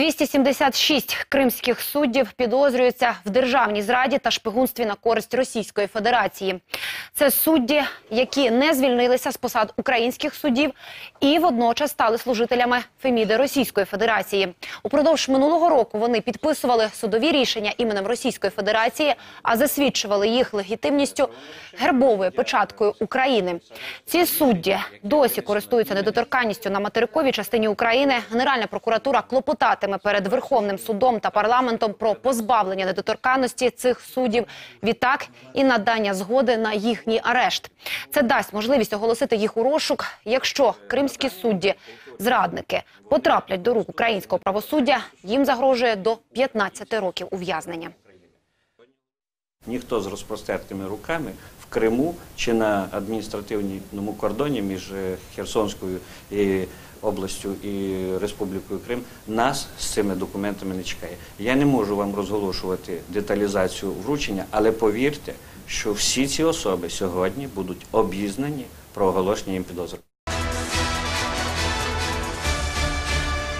276 кримських суддів підозрюються в державній зраді та шпигунстві на користь Російської Федерації. Це судді, які не звільнилися з посад українських суддів і водночас стали служителями Феміди Російської Федерації. Упродовж минулого року вони підписували судові рішення іменем Російської Федерації, а засвідчували їх легітимністю гербовою печаткою України. Ці судді досі користуються недоторканністю на материковій частині України. Генеральна прокуратура клопотатиме перед Верховним судом та парламентом про позбавлення недоторканності цих суддів. Відтак і надання згоди на їхній арешт. Це дасть можливість оголосити їх у розшук, якщо кримські судді, зрадники потраплять до рук українського правосуддя. Їм загрожує до 15 років ув'язнення. Ніхто з розпростертими руками в Криму чи на адміністративному кордоні між е, Херсонською і областю і Республікою Крим нас з цими документами не чекає. Я не можу вам розголошувати деталізацію вручення, але повірте, що всі ці особи сьогодні будуть обізнані про оголошення їм підозри.